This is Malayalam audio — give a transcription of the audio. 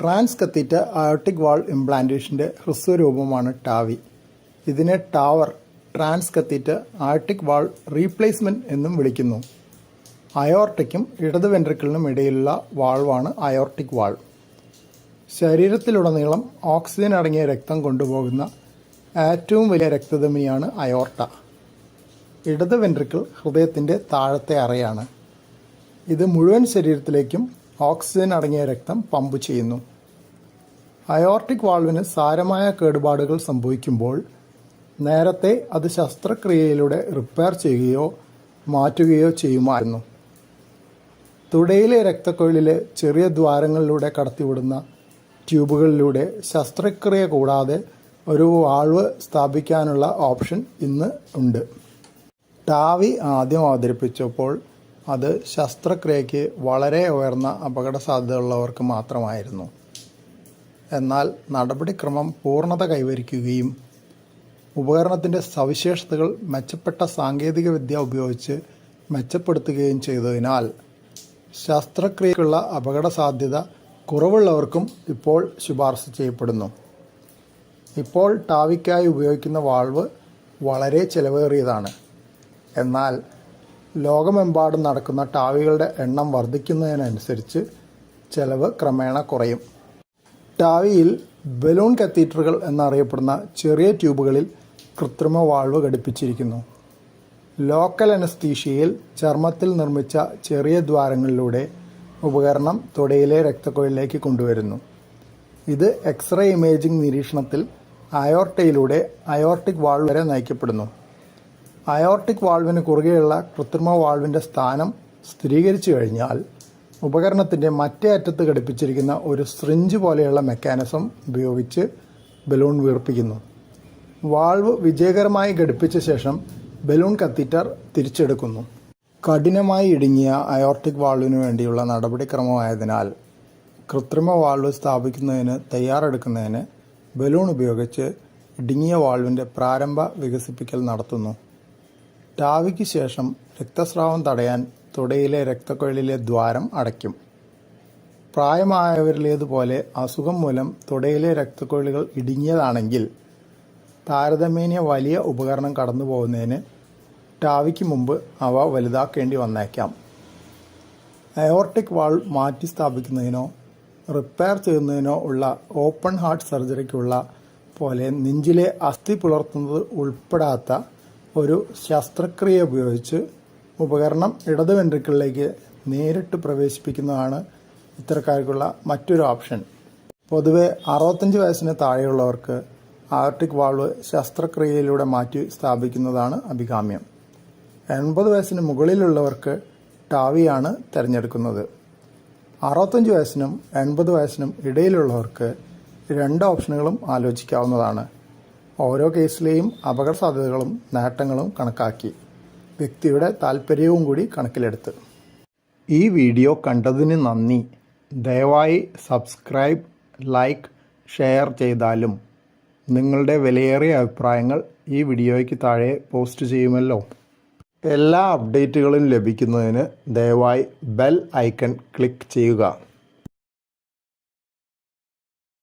ട്രാൻസ് കത്തീറ്റ അയോട്ടിക് വാൾ ഇംപ്ലാന്റേഷന്റെ ഹ്രസ്വരൂപമാണ് ടാവി. ഇതിനെ TAVR transcatheter aortic valve replacement എന്നും വിളിക്കുന്നു. അയോർട്ടിക്കും ഇടത് വെൻട്രിക്കിളിനും ഇടയിലുള്ള വാൾവാണ് അയോർട്ടിക് വാൾ. ശരീരത്തിലുടനീളം ഓക്സിജൻ അടങ്ങിയ രക്തം കൊണ്ടുപോകുന്ന ഏറ്റവും വലിയ രക്തധമനിയാണ് അയോർട്ട. ഇടത് വെൻട്രിക്കിൾ ഹൃദയത്തിന്റെ താഴത്തെ അറയാണ്. ഇത് മുഴുവൻ ശരീരത്തിലേക്കും ഓക്സിജൻ അടങ്ങിയ രക്തം പമ്പ് ചെയ്യുന്നു. അയോർട്ടിക് വാൾവിന് സാരമായ കേടുപാടുകൾ സംഭവിക്കുമ്പോൾ നേരത്തെ അത് ശസ്ത്രക്രിയയിലൂടെ റിപ്പയർ ചെയ്യുകയോ മാറ്റുകയോ ചെയ്യുമായിരുന്നു. തുടയിലെ രക്തക്കൊഴലിലെ ചെറിയ ദ്വാരങ്ങളിലൂടെ കടത്തിവിടുന്ന ട്യൂബുകളിലൂടെ ശസ്ത്രക്രിയ കൂടാതെ ഒരു വാൾവ് സ്ഥാപിക്കാനുള്ള ഓപ്ഷൻ ഇന്ന് ഉണ്ട്. ടാവി ആദ്യം അവതരിപ്പിച്ചപ്പോൾ അത് ശസ്ത്രക്രിയയ്ക്ക് വളരെ ഉയർന്ന അപകട സാധ്യതയുള്ളവർക്ക് മാത്രമായിരുന്നു. എന്നാൽ നടപടിക്രമം പൂർണത കൈവരിക്കുകയും ഉപകരണത്തിന്റെ സവിശേഷതകൾ മെച്ചപ്പെട്ട സാങ്കേതികവിദ്യ ഉപയോഗിച്ച് മെച്ചപ്പെടുത്തുകയും ചെയ്തതിനാൽ ശസ്ത്രക്രിയക്കുള്ള അപകട സാധ്യത കുറവുള്ളവർക്കും ഇപ്പോൾ ശുപാർശ ചെയ്യപ്പെടുന്നു. ഇപ്പോൾ ടാവിക്കായി ഉപയോഗിക്കുന്ന വാൾവ് വളരെ ചിലവേറിയതാണ്. എന്നാൽ ലോകമെമ്പാടും നടക്കുന്ന ടാവികളുടെ എണ്ണം വർദ്ധിക്കുന്നതിനനുസരിച്ച് ചെലവ് ക്രമേണ കുറയും. ടാവിയിൽ ബലൂൺ കത്തീറ്ററുകൾ എന്നറിയപ്പെടുന്ന ചെറിയ ട്യൂബുകളിൽ കൃത്രിമ വാൾവ് ഘടിപ്പിച്ചിരിക്കുന്നു. ലോക്കൽ അനസ്തീഷ്യയിൽ ചർമ്മത്തിൽ നിർമ്മിച്ച ചെറിയ ദ്വാരങ്ങളിലൂടെ ഉപകരണം തുടയിലെ രക്തക്കൊഴലിലേക്ക് കൊണ്ടുവരുന്നു. ഇത് എക്സ്റേ ഇമേജിംഗ് നിരീക്ഷണത്തിൽ അയോർട്ടയിലൂടെ അയോർട്ടിക് വാൾ വരെ നയിക്കപ്പെടുന്നു. അയോർട്ടിക് വാൾവിന് കുറുകെയുള്ള കൃത്രിമ വാൾവിന്റെ സ്ഥാനം സ്ഥിരീകരിച്ചു കഴിഞ്ഞാൽ ഉപകരണത്തിന്റെ മറ്റേ അറ്റത്ത് ഘടിപ്പിച്ചിരിക്കുന്ന ഒരു സ്രിഞ്ച് പോലെയുള്ള മെക്കാനിസം ഉപയോഗിച്ച് ബലൂൺ വീർപ്പിക്കുന്നു. വാൾവ് വിജയകരമായി ഘടിപ്പിച്ച ശേഷം ബലൂൺ കത്തീറ്റർ തിരിച്ചെടുക്കുന്നു. കഠിനമായി ഇടുങ്ങിയ അയോർട്ടിക് വാൾവിനു വേണ്ടിയുള്ള നടപടിക്രമമായതിനാൽ കൃത്രിമ വാൾവ് സ്ഥാപിക്കുന്നതിന് തയ്യാറെടുക്കുന്നതിന് ബലൂൺ ഉപയോഗിച്ച് ഇടുങ്ങിയ വാൾവിന്റെ പ്രാരംഭ വികസിപ്പിക്കൽ നടത്തുന്നു. ടാവിക്ക് ശേഷം രക്തസ്രാവം തടയാൻ തുടയിലെ രക്തക്കൊഴലിലെ ദ്വാരം അടയ്ക്കും. പ്രായമായവരിലേതുപോലെ അസുഖം മൂലം തുടയിലെ രക്തക്കൊഴലുകൾ ഇടുങ്ങിയതാണെങ്കിൽ താരതമ്യേന വലിയ ഉപകരണം കടന്നു പോകുന്നതിന് ടാവിക്ക് മുമ്പ് അവ വലുതാക്കേണ്ടി വന്നേക്കാം. അയോർട്ടിക് വാൾ മാറ്റി സ്ഥാപിക്കുന്നതിനോ റിപ്പയർ ചെയ്യുന്നതിനോ ഉള്ള ഓപ്പൺ ഹാർട്ട് സർജറിക്കുള്ള പോലെ നെഞ്ചിലെ അസ്ഥി പുലർത്തുന്നത് ഉൾപ്പെടാത്ത ഒരു ശസ്ത്രക്രിയ ഉപയോഗിച്ച് ഉപകരണം ഇടത് വെൻട്രിക്കിളിലേക്ക് നേരിട്ട് പ്രവേശിപ്പിക്കുന്നതാണ് ഇത്തരക്കാർക്കുള്ള മറ്റൊരു ഓപ്ഷൻ. പൊതുവെ അറുപത്തഞ്ച് വയസ്സിന് താഴെയുള്ളവർക്ക് ആർട്ടിക് വാൾവ് ശസ്ത്രക്രിയയിലൂടെ മാറ്റി സ്ഥാപിക്കുന്നതാണ് അഭികാമ്യം. എൺപത് വയസ്സിന് മുകളിലുള്ളവർക്ക് ടാവിയാണ് തിരഞ്ഞെടുക്കുന്നത്. അറുപത്തഞ്ച് വയസ്സിനും എൺപത് വയസ്സിനും ഇടയിലുള്ളവർക്ക് രണ്ട് ഓപ്ഷനുകളും ആലോചിക്കാവുന്നതാണ്. ഓരോ കേസിലെയും അപകട സാധ്യതകളും നേട്ടങ്ങളും കണക്കാക്കി. വ്യക്തിയുടെ താല്പര്യവും കൂടി കണക്കിലെടുത്ത്. ഈ വീഡിയോ കണ്ടതിന് നന്ദി. ദയവായി സബ്സ്ക്രൈബ് ലൈക്ക് ഷെയർ ചെയ്താലും നിങ്ങളുടെ വിലയേറിയ അഭിപ്രായങ്ങൾ ഈ വീഡിയോയ്ക്ക് താഴെ പോസ്റ്റ് ചെയ്യുമല്ലോ. എല്ലാ അപ്ഡേറ്റുകളും ലഭിക്കുന്നതിന് ദയവായി ബെൽ ഐക്കൺ ക്ലിക്ക് ചെയ്യുക.